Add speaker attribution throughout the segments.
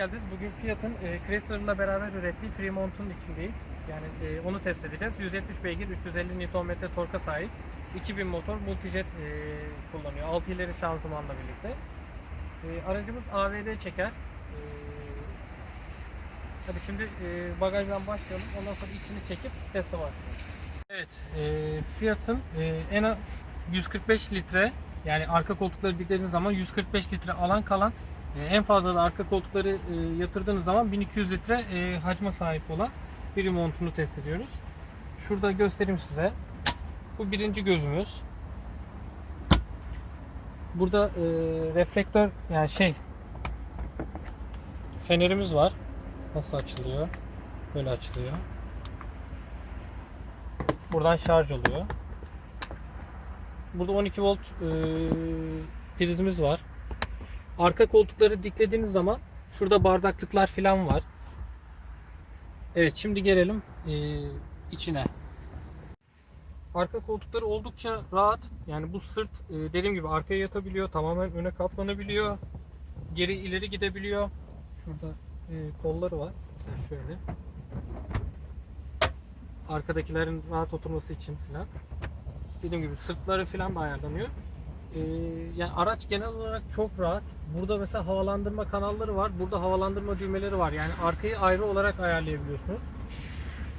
Speaker 1: geldiniz. Bugün Fiat'ın e, Chrysler'la beraber ürettiği Fremont'un içindeyiz. Yani e, onu test edeceğiz. 170 beygir, 350 Nm torka sahip. 2000 motor multijet e, kullanıyor. 6 ileri şanzımanla birlikte. E, aracımız AVD çeker. E, hadi şimdi e, bagajdan başlayalım. Ondan sonra içini çekip teste başlayalım. Evet, e, Fiat'ın e, en az 145 litre yani arka koltukları diklediğiniz zaman 145 litre alan kalan en fazla da arka koltukları e, yatırdığınız zaman 1200 litre e, hacme sahip olan bir montunu test ediyoruz. Şurada göstereyim size. Bu birinci gözümüz. Burada e, reflektör yani şey fenerimiz var. Nasıl açılıyor? Böyle açılıyor. Buradan şarj oluyor. Burada 12 volt e, prizimiz var. Arka koltukları diklediğiniz zaman şurada bardaklıklar falan var. Evet şimdi gelelim e, içine. Arka koltukları oldukça rahat. Yani bu sırt e, dediğim gibi arkaya yatabiliyor. Tamamen öne kaplanabiliyor. Geri ileri gidebiliyor. Şurada e, kolları var. Mesela şöyle. Arkadakilerin rahat oturması için filan. Dediğim gibi sırtları filan da ayarlanıyor. Ee, yani araç genel olarak çok rahat. Burada mesela havalandırma kanalları var. Burada havalandırma düğmeleri var. Yani arkayı ayrı olarak ayarlayabiliyorsunuz.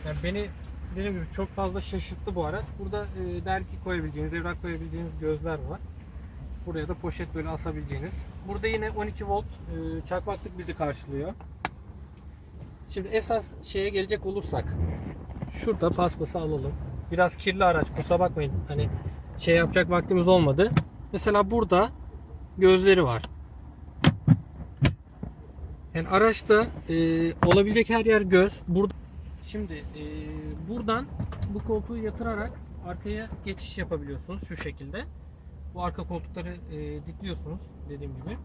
Speaker 1: Yani beni dediğim gibi çok fazla şaşırttı bu araç. Burada e, dergi koyabileceğiniz, evrak koyabileceğiniz gözler var. Buraya da poşet böyle asabileceğiniz. Burada yine 12 volt e, çakmaklık bizi karşılıyor. Şimdi esas şeye gelecek olursak şurada paspası alalım. Biraz kirli araç kusura bakmayın. Hani şey yapacak vaktimiz olmadı. Mesela burada gözleri var. Yani araçta e, olabilecek her yer göz. Burada şimdi e, buradan bu koltuğu yatırarak arkaya geçiş yapabiliyorsunuz şu şekilde. Bu arka koltukları e, dikliyorsunuz dediğim gibi.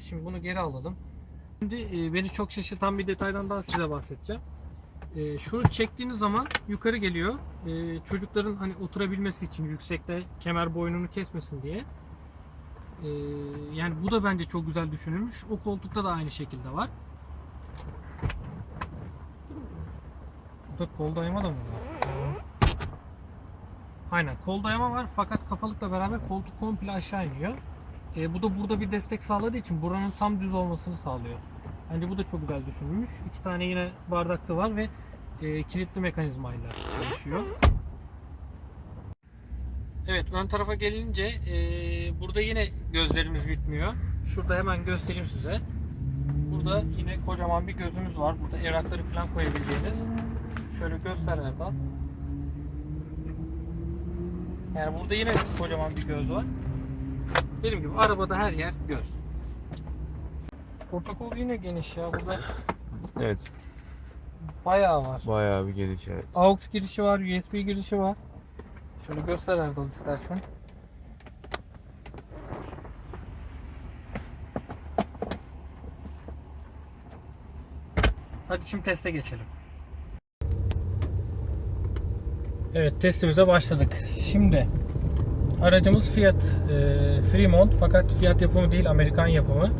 Speaker 1: Şimdi bunu geri alalım. Şimdi e, beni çok şaşırtan bir detaydan daha size bahsedeceğim. E, şunu çektiğiniz zaman yukarı geliyor. E, çocukların hani oturabilmesi için yüksekte kemer boynunu kesmesin diye. E, yani bu da bence çok güzel düşünülmüş. O koltukta da aynı şekilde var. Burada kol dayama da mı var? Aynen kol dayama var fakat kafalıkla beraber koltuk komple aşağı iniyor. E, bu da burada bir destek sağladığı için buranın tam düz olmasını sağlıyor. Bence bu da çok güzel düşünülmüş. İki tane yine bardakta var ve e, kilitli mekanizmayla çalışıyor. Evet ön tarafa gelince e, burada yine gözlerimiz bitmiyor. Şurada hemen göstereyim size. Burada yine kocaman bir gözümüz var. Burada evrakları falan koyabileceğiniz. Şöyle göster Erdal. Yani burada yine kocaman bir göz var. Dediğim gibi arabada her yer göz. Protokol yine geniş ya burada
Speaker 2: Evet.
Speaker 1: bayağı var.
Speaker 2: Bayağı bir geniş evet.
Speaker 1: AUX girişi var, USB girişi var. Şöyle göster Erdal istersen. Hadi şimdi teste geçelim. Evet testimize başladık. Şimdi aracımız Fiat e, Fremont fakat Fiat yapımı değil Amerikan yapımı.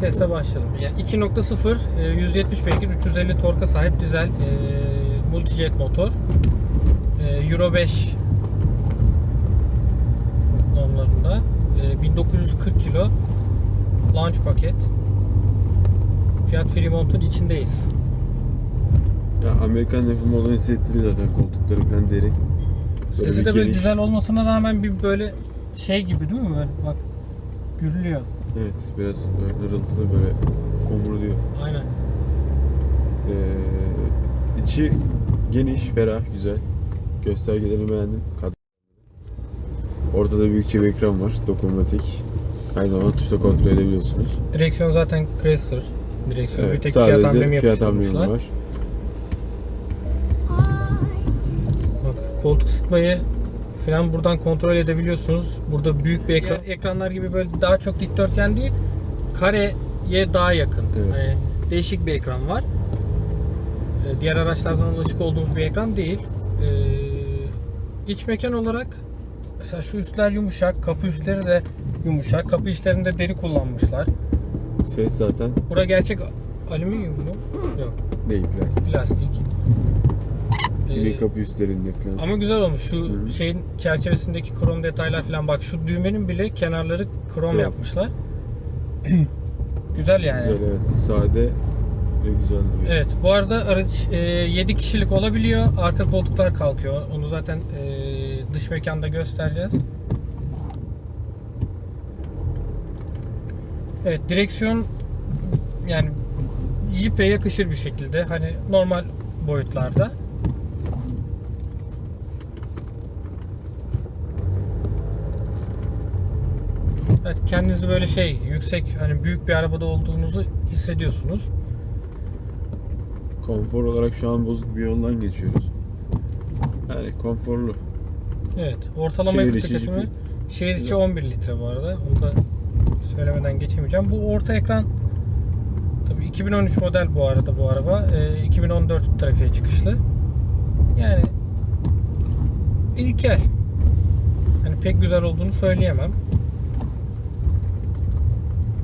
Speaker 1: Teste başlayalım. Yani 2.0 e, 170 beygir 350 torka sahip dizel e, multijet motor. E, Euro 5 normlarında. E, 1940 kilo launch paket. Fiat Fremont'un içindeyiz.
Speaker 2: Ya Amerikan yapımı olan hissettiriyor zaten koltukları falan deri. Böyle
Speaker 1: Sesi de böyle
Speaker 2: geniş.
Speaker 1: güzel olmasına rağmen bir böyle şey gibi değil mi böyle bak gürlüyor.
Speaker 2: Evet biraz hırıltılı böyle omurluyor.
Speaker 1: Aynen.
Speaker 2: Ee, içi geniş, ferah, güzel. Göstergelerini beğendim. Ortada büyükçe bir ekran var. Dokunmatik. Aynı zamanda tuşla kontrol edebiliyorsunuz.
Speaker 1: Direksiyon zaten Chrysler direksiyonu. bir
Speaker 2: Evet,
Speaker 1: tek Fiat amblemi
Speaker 2: Fiat amblemi var.
Speaker 1: Bak, koltuk ısıtmayı falan buradan kontrol edebiliyorsunuz. Burada büyük bir ekran. Ekranlar gibi böyle daha çok dikdörtgen değil, kareye daha yakın.
Speaker 2: Evet.
Speaker 1: Hani değişik bir ekran var. Ee, Diğer araçlardan alışık olduğumuz bir ekran değil. Ee, iç mekan olarak Mesela şu üstler yumuşak, kapı üstleri de yumuşak. Kapı içlerinde deri kullanmışlar.
Speaker 2: Ses zaten
Speaker 1: Bura gerçek alüminyum mu? Yok,
Speaker 2: değil plastik.
Speaker 1: plastik.
Speaker 2: Yine
Speaker 1: Ee,
Speaker 2: kapı üstlerinde falan.
Speaker 1: ama güzel olmuş. Şu
Speaker 2: Hı.
Speaker 1: şeyin çerçevesindeki krom detaylar falan. Bak şu düğmenin bile kenarları krom,
Speaker 2: Krom.
Speaker 1: yapmışlar. güzel yani.
Speaker 2: Güzel evet. Sade ve güzel duruyor.
Speaker 1: Evet bu arada araç 7 kişilik olabiliyor. Arka koltuklar kalkıyor. Onu zaten e, dış mekanda göstereceğiz. Evet direksiyon yani Jeep'e yakışır bir şekilde. Hani normal boyutlarda. Evet kendinizi böyle şey yüksek hani büyük bir arabada olduğunuzu hissediyorsunuz.
Speaker 2: Konfor olarak şu an bozuk bir yoldan geçiyoruz. Yani konforlu.
Speaker 1: Evet. Ortalama
Speaker 2: Şehir
Speaker 1: yakıt
Speaker 2: içi
Speaker 1: tüketimi şehir içi 11 litre bu arada. Onu da söylemeden geçemeyeceğim. Bu orta ekran tabii 2013 model bu arada bu araba. Ee, 2014 trafiğe çıkışlı. Yani ilkel. Hani pek güzel olduğunu söyleyemem.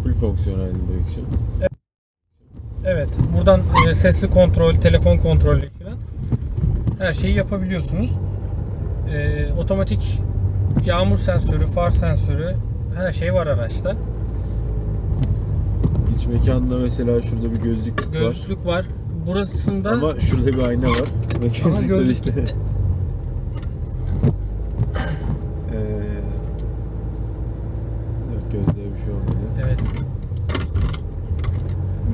Speaker 2: Full fonksiyonel direksiyon.
Speaker 1: Evet. Buradan e, sesli kontrol, telefon kontrolü falan her şeyi yapabiliyorsunuz. E, otomatik yağmur sensörü, far sensörü her şey var araçta.
Speaker 2: İç mekanda mesela şurada bir gözlük, var.
Speaker 1: Gözlük var. Burasında
Speaker 2: Ama şurada bir ayna var.
Speaker 1: Gözlük
Speaker 2: işte.
Speaker 1: gitti.
Speaker 2: Ee, yok gözlüğe bir şey olmadı.
Speaker 1: evet.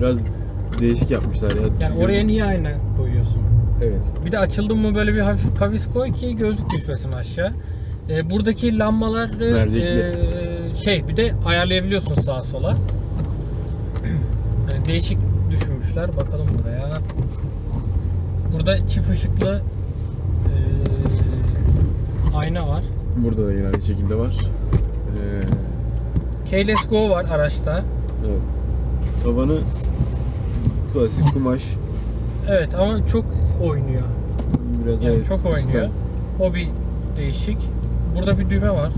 Speaker 2: Biraz değişik yapmışlar ya.
Speaker 1: Yani oraya niye ayna koyuyorsun?
Speaker 2: Evet.
Speaker 1: Bir de açıldı mı böyle bir hafif kavis koy ki gözlük düşmesin aşağı. E, buradaki
Speaker 2: Mercekli.
Speaker 1: e, şey bir de ayarlayabiliyorsun sağa sola. Yani değişik düşünmüşler. Bakalım buraya. Burada çift ışıklı e, ayna var.
Speaker 2: Burada da yine aynı şekilde var. Ee,
Speaker 1: Keyless Go var araçta.
Speaker 2: evet. Tavanı klasik kumaş.
Speaker 1: Evet ama çok oynuyor.
Speaker 2: Biraz
Speaker 1: Yani
Speaker 2: evet,
Speaker 1: çok oynuyor.
Speaker 2: üstten.
Speaker 1: O bir değişik. Burada bir düğme var.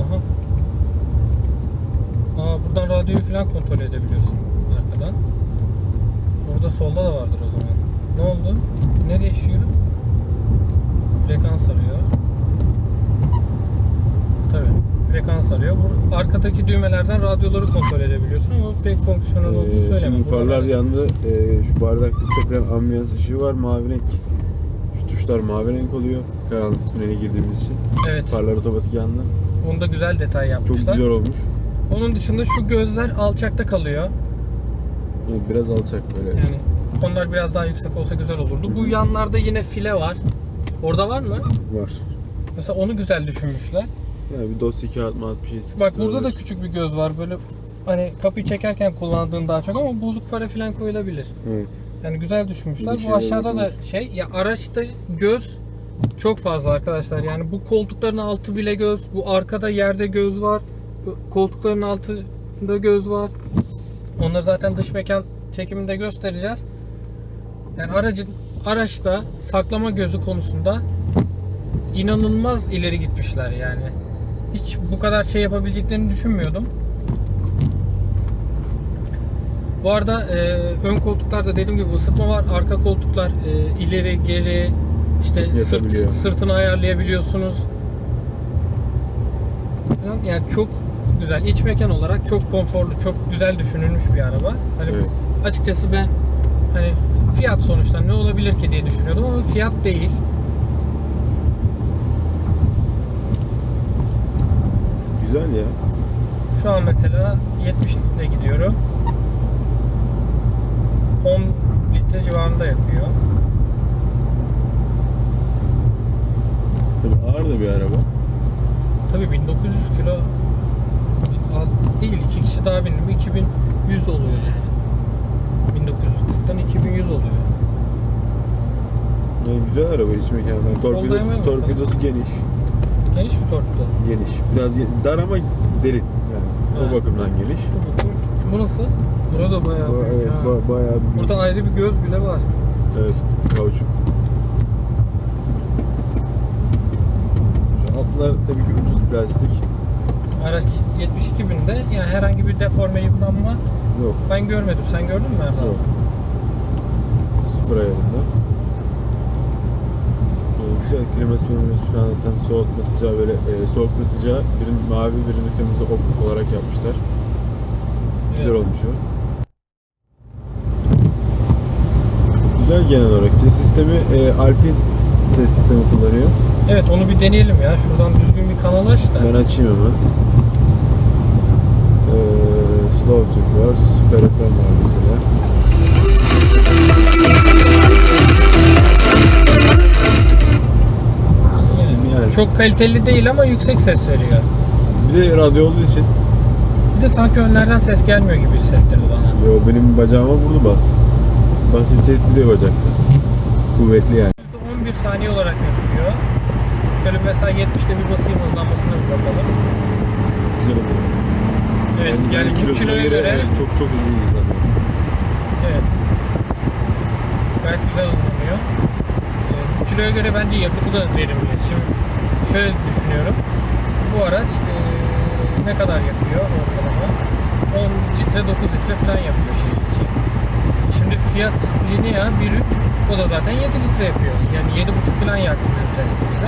Speaker 1: Aha. Aa buradan radyoyu falan kontrol edebiliyorsun arkadan. Burada solda da vardır o zaman. Ne oldu? Ne değişiyor? Frekans arıyor. Tabii. Frekans arıyor. Bu arkadaki düğmelerden radyoları kontrol edebiliyorsun ama pek fonksiyonel olduğunu
Speaker 2: Ee,
Speaker 1: söylemem.
Speaker 2: şimdi farlar yandı. Ee, şu bardaklıkta falan ambiyans ışığı var mavi renk. Şu tuşlar mavi renk oluyor. Karanlık tünele girdiğimiz için.
Speaker 1: Evet.
Speaker 2: Farlar otomatik yandı.
Speaker 1: Onda güzel detay
Speaker 2: Çok
Speaker 1: yapmışlar.
Speaker 2: güzel olmuş.
Speaker 1: Onun dışında şu gözler alçakta kalıyor.
Speaker 2: Evet, Biraz alçak böyle.
Speaker 1: Yani onlar biraz daha yüksek olsa güzel olurdu. Bu yanlarda yine file var. Orada var mı?
Speaker 2: Var.
Speaker 1: Mesela onu güzel düşünmüşler.
Speaker 2: Yani bir dosya kağıt mağat bir şey
Speaker 1: Bak burada da
Speaker 2: sıkıştırılır.
Speaker 1: küçük bir göz var. Böyle hani kapıyı çekerken kullandığın daha çok ama bozuk para falan koyulabilir.
Speaker 2: Evet.
Speaker 1: Yani güzel düşünmüşler.
Speaker 2: Bir
Speaker 1: Bu
Speaker 2: şeyler
Speaker 1: aşağıda da şey ya araçta göz çok fazla arkadaşlar. Yani bu koltukların altı bile göz. Bu arkada yerde göz var. Koltukların altında göz var. Onları zaten dış mekan çekiminde göstereceğiz. Yani aracın araçta saklama gözü konusunda inanılmaz ileri gitmişler yani. Hiç bu kadar şey yapabileceklerini düşünmüyordum. Bu arada e, ön koltuklarda dediğim gibi ısıtma var. Arka koltuklar e, ileri geri işte sırt, sırtını ayarlayabiliyorsunuz. Yani çok güzel. İç mekan olarak çok konforlu, çok güzel düşünülmüş bir araba. Hani
Speaker 2: Evet.
Speaker 1: açıkçası ben hani fiyat sonuçta ne olabilir ki diye düşünüyordum ama fiyat değil.
Speaker 2: Güzel ya.
Speaker 1: Şu an mesela 70 litre gidiyorum. 10 litre civarında yakıyor.
Speaker 2: Tabii ağır da bir araba.
Speaker 1: Tabii 1900 kilo az değil. iki kişi daha bindim. 2100 oluyor yani. 1940'tan 2100 oluyor.
Speaker 2: Yani güzel araba iç mekanı. Torpidosu, torpidosu geniş.
Speaker 1: Geniş bir torpido.
Speaker 2: Geniş. Biraz dar ama derin. Yani o bakımdan geniş.
Speaker 1: Bu nasıl? Burada bayağı
Speaker 2: Ba-
Speaker 1: büyük
Speaker 2: evet,
Speaker 1: ha.
Speaker 2: ba- bayağı büyük.
Speaker 1: Burada ayrı bir göz bile var.
Speaker 2: Evet, kauçuk. Şu altlar tabii ki ucuz plastik.
Speaker 1: Araç 72 binde yani herhangi bir deforme yıpranma
Speaker 2: Yok.
Speaker 1: ben görmedim. Sen gördün mü Erdal?
Speaker 2: Yok. Sıfır ayarında. Güzel kliması filmesi falan zaten soğutma sıcağı böyle e, soğukta sıcağı birini mavi birini kırmızı ok olarak yapmışlar. Güzel
Speaker 1: Evet.
Speaker 2: olmuş o. Güzel genel olarak ses sistemi e, Alpine ses sistemi kullanıyor.
Speaker 1: Evet onu bir deneyelim ya. Şuradan düzgün bir kanal aç da.
Speaker 2: Ben açayım hemen. Ee, Slow Türk var, Super FM var mesela.
Speaker 1: Yani
Speaker 2: Yani.
Speaker 1: Çok kaliteli değil ama yüksek ses veriyor.
Speaker 2: Bir de radyo olduğu için
Speaker 1: Bir de sanki önlerden ses gelmiyor gibi hissettirdi bana.
Speaker 2: Yo benim bacağıma vurdu bas. Bas hissettiriyor bacakta. Kuvvetli yani.
Speaker 1: %11 saniye olarak gözüküyor. Şöyle mesela 70'te bir basayım hızlanmasına bir bakalım.
Speaker 2: Güzel oldu.
Speaker 1: Evet yani, bu
Speaker 2: kilosuna
Speaker 1: kiloya göre
Speaker 2: evet, çok çok hızlı hızlanıyor.
Speaker 1: evet. Gayet güzel hızlanıyor. Evet, kiloya göre bence yakıtı da verimli. Şimdi şöyle düşünüyorum. Bu araç eee, ne kadar yakıyor ortalama? 10 litre 9 litre falan yapıyor şehir için. Şimdi Fiat Linea 1.3 o da zaten 7 litre yapıyor. Yani 7.5 falan yaktı bizim testimizde.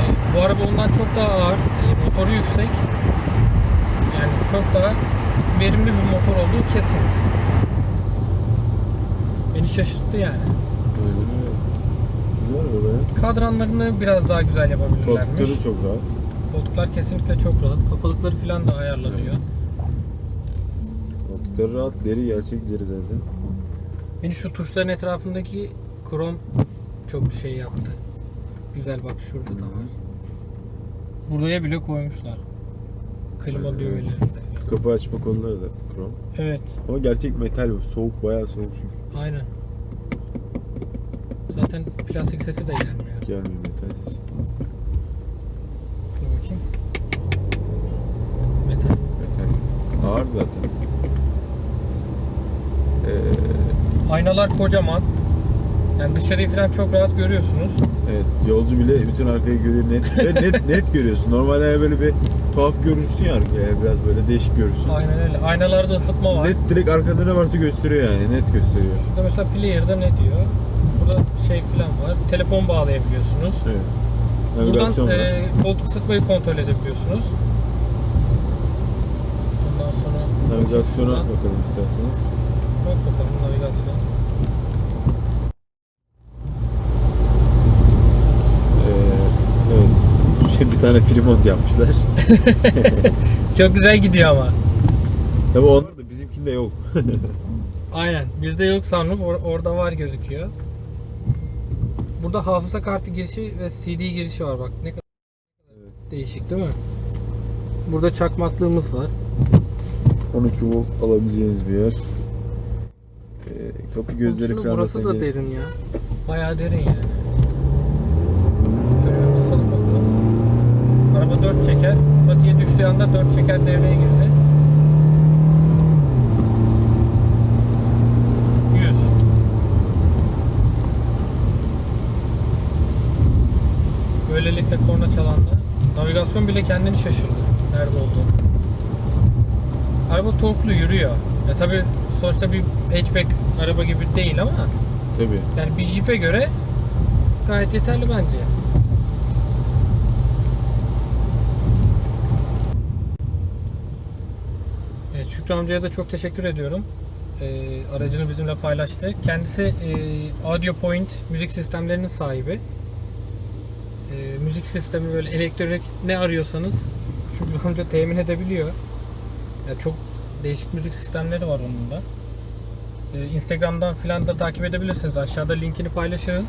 Speaker 1: E, bu araba ondan çok daha ağır. e, motoru yüksek. Yani çok daha verimli bir motor olduğu kesin. Beni şaşırttı yani.
Speaker 2: Öyle. Ya.
Speaker 1: Kadranlarını biraz daha güzel yapabilirlermiş.
Speaker 2: Koltukları çok rahat.
Speaker 1: Koltuklar kesinlikle çok rahat. Kafalıkları falan da ayarlanıyor.
Speaker 2: Koltukları rahat. Deri gerçek deri zaten.
Speaker 1: Beni şu tuşların etrafındaki krom çok şey yaptı. Güzel bak şurada da var. Buraya bile koymuşlar. Klima
Speaker 2: Evet.
Speaker 1: düğmelerinde.
Speaker 2: Kapı açma konuları da krom.
Speaker 1: Evet,
Speaker 2: Ama gerçek metal bu. Soğuk bayağı soğuk çünkü.
Speaker 1: aynen. Zaten plastik sesi de gelmiyor.
Speaker 2: Gelmiyor metal sesi.
Speaker 1: Dur bakayım. Metal.
Speaker 2: Metal. Ağır zaten. Ee,
Speaker 1: Aynalar kocaman. Yani dışarıyı falan çok rahat görüyorsunuz.
Speaker 2: evet yolcu bile bütün arkayı görüyor net ve net net görüyorsun. Normalde böyle bir tuhaf görürsün ya arkaya biraz böyle değişik görürsün.
Speaker 1: Aynen öyle. Aynalarda ısıtma var.
Speaker 2: Net direkt arkada ne varsa gösteriyor yani net gösteriyor.
Speaker 1: Burada mesela player'da ne diyor? Burada şey falan var. Telefon bağlayabiliyorsunuz.
Speaker 2: Evet. Navigasyon
Speaker 1: Buradan e, koltuk ısıtmayı kontrol edebiliyorsunuz. Ondan sonra
Speaker 2: Navigasyona
Speaker 1: Buradan-
Speaker 2: bakalım isterseniz.
Speaker 1: Bak bakalım navigasyon.
Speaker 2: Ee, evet. Şey, bir tane Fremont yapmışlar.
Speaker 1: Çok güzel gidiyor ama.
Speaker 2: Tabi onlar da bizimkinde yok.
Speaker 1: Aynen. Bizde yok sunroof. or- orada var gözüküyor. Burada hafıza kartı girişi ve CD girişi var bak. Ne kadar değişik değil mi? Burada çakmaklığımız var.
Speaker 2: 12 volt alabileceğiniz bir yer. Ee, kapı gözleri falan
Speaker 1: burası da
Speaker 2: geniş.
Speaker 1: derin ya. Bayağı derin yani. Şöyle basalım bakalım. Araba 4 çeker. Patiye düştüğü anda 4 çeker devreye girdi. Böylelikle korna çalanda navigasyon bile kendini şaşırdı. Nerede olduğunu. Araba torklu yürüyor. Ya tabi sonuçta bir hatchback araba gibi değil ama
Speaker 2: Tabii.
Speaker 1: yani bir Jeep'e göre gayet yeterli bence. Evet, Şükrü amcaya da çok teşekkür ediyorum. Ee, aracını bizimle paylaştı. Kendisi e, Audio Point müzik sistemlerinin sahibi. Ee, müzik sistemi böyle elektronik ne arıyorsanız Şükrü amca temin edebiliyor. Ya çok değişik müzik sistemleri var onun da. Ee, Instagram'dan filan da takip edebilirsiniz. Aşağıda linkini paylaşırız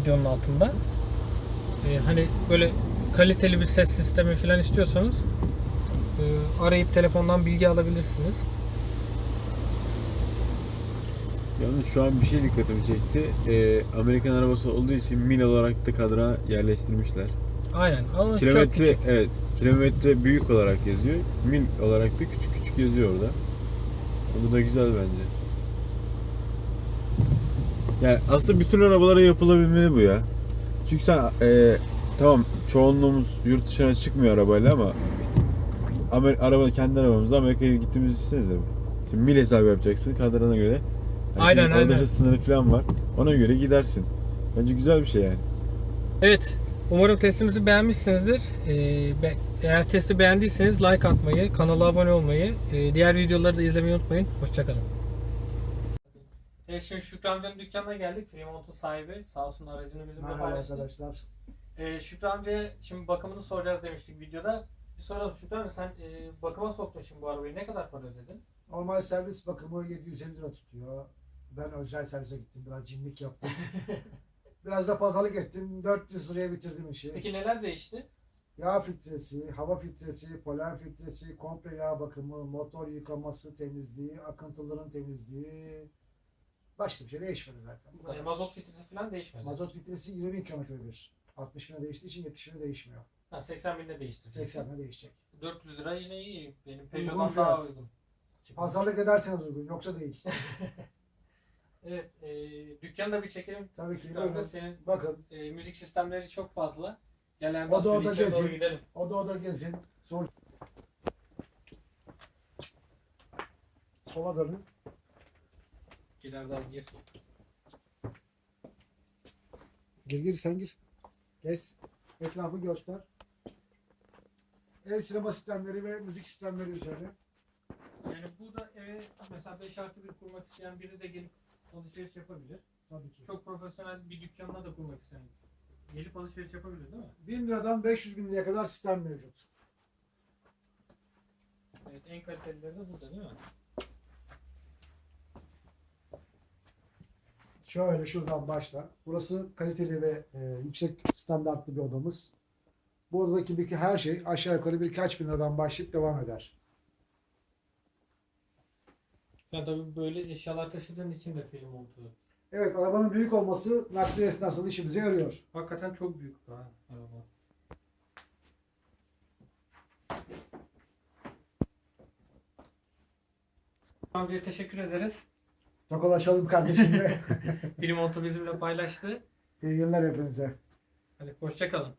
Speaker 1: videonun altında. Ee, hani böyle kaliteli bir ses sistemi filan istiyorsanız e, arayıp telefondan bilgi alabilirsiniz.
Speaker 2: Yalnız şu an bir şey dikkatimi çekti. Ee, Amerikan arabası olduğu için mil olarak da kadra yerleştirmişler.
Speaker 1: Aynen ama çok
Speaker 2: Kilometre
Speaker 1: küçük.
Speaker 2: evet kilometre büyük olarak yazıyor. Mil olarak da küçük küçük yazıyor orada. Bu da güzel bence. Yani aslında bütün arabalara yapılabilmeli bu ya. Çünkü sen e, tamam çoğunluğumuz yurt dışına çıkmıyor arabayla ama işte Amer araba kendi arabamızda Amerika'ya gittiğimizi düşünsenize. Şimdi mil hesabı yapacaksın kadrana göre. Yani
Speaker 1: Aynen,
Speaker 2: orada
Speaker 1: aynen.
Speaker 2: hız sınırı falan var. Ona göre gidersin. Bence güzel bir şey yani.
Speaker 1: Evet. Umarım testimizi beğenmişsinizdir. Ee, eğer testi beğendiyseniz like atmayı, kanala abone olmayı, e, diğer videoları da izlemeyi unutmayın. Hoşçakalın. Evet şimdi Şükrü amcanın dükkanına geldik. Fremont'un sahibi. Sağ olsun aracını bizimle
Speaker 3: Merhaba
Speaker 1: paylaştı.
Speaker 3: arkadaşlar.
Speaker 1: Ee, Şükrü amcaya şimdi bakımını soracağız demiştik videoda. Bir soralım Şükrü amca sen e, bakıma soktun şimdi bu arabayı. Ne kadar para ödedin?
Speaker 3: Normal servis bakımı 750 lira tutuyor. Ben özel servise gittim. Biraz cimrik yaptım. Biraz da pazarlık ettim. 400 liraya bitirdim işi.
Speaker 1: Peki neler değişti?
Speaker 3: Yağ filtresi, hava filtresi, polen filtresi, komple yağ bakımı, motor yıkaması, temizliği, akıntıların temizliği. Başka bir şey değişmedi zaten. Bu
Speaker 1: E, mazot filtresi falan değişmedi.
Speaker 3: Mazot filtresi 20 bin kilometre bir. 60 bine değiştiği için 70 bine değişmiyor.
Speaker 1: Ha, 80 binde değişti.
Speaker 3: 80 bine değişecek.
Speaker 1: 400 lira yine iyi. Benim Peugeot'dan daha
Speaker 3: fiyat.
Speaker 1: uygun.
Speaker 3: Pazarlık ederseniz uygun, yoksa değil.
Speaker 1: Evet, e, dükkanı da bir çekelim.
Speaker 3: Tabii ki.
Speaker 1: Amca
Speaker 3: Buyurun.
Speaker 1: senin
Speaker 3: Bakın,
Speaker 1: e, müzik sistemleri çok fazla. Gel hemen
Speaker 3: O da
Speaker 1: içeri doğru
Speaker 3: gezin.
Speaker 1: gidelim.
Speaker 3: oda oda gezin. Sol. Sola dönün.
Speaker 1: İleriden gir.
Speaker 3: Gir gir sen gir. Gez. Etrafı göster. Ev sinema sistemleri ve müzik sistemleri üzerine.
Speaker 1: Yani bu da eve mesela 5 artı 1 kurmak isteyen biri de gelip alışveriş yapabilir.
Speaker 3: Tabii ki.
Speaker 1: Çok profesyonel bir dükkanına da kurmak isteyen gelip alışveriş yapabilir değil mi?
Speaker 3: 1000 liradan 500 bin liraya kadar sistem mevcut.
Speaker 1: Evet, en kalitelileri de burada değil mi?
Speaker 3: Şöyle şuradan başla. Burası kaliteli ve e, yüksek standartlı bir odamız. Bu odadaki bir her şey aşağı yukarı birkaç bin liradan başlayıp devam eder.
Speaker 1: Sen tabii böyle eşyalar taşıdığın için de film oldu.
Speaker 3: Evet arabanın büyük olması nakliye esnasında işimize yarıyor.
Speaker 1: Hakikaten çok büyük ha araba. Amcaya teşekkür ederiz.
Speaker 3: Tokalaşalım kardeşimle.
Speaker 1: Film bizimle paylaştı.
Speaker 3: İyi günler hepinize.
Speaker 1: Hadi hoşça kalın.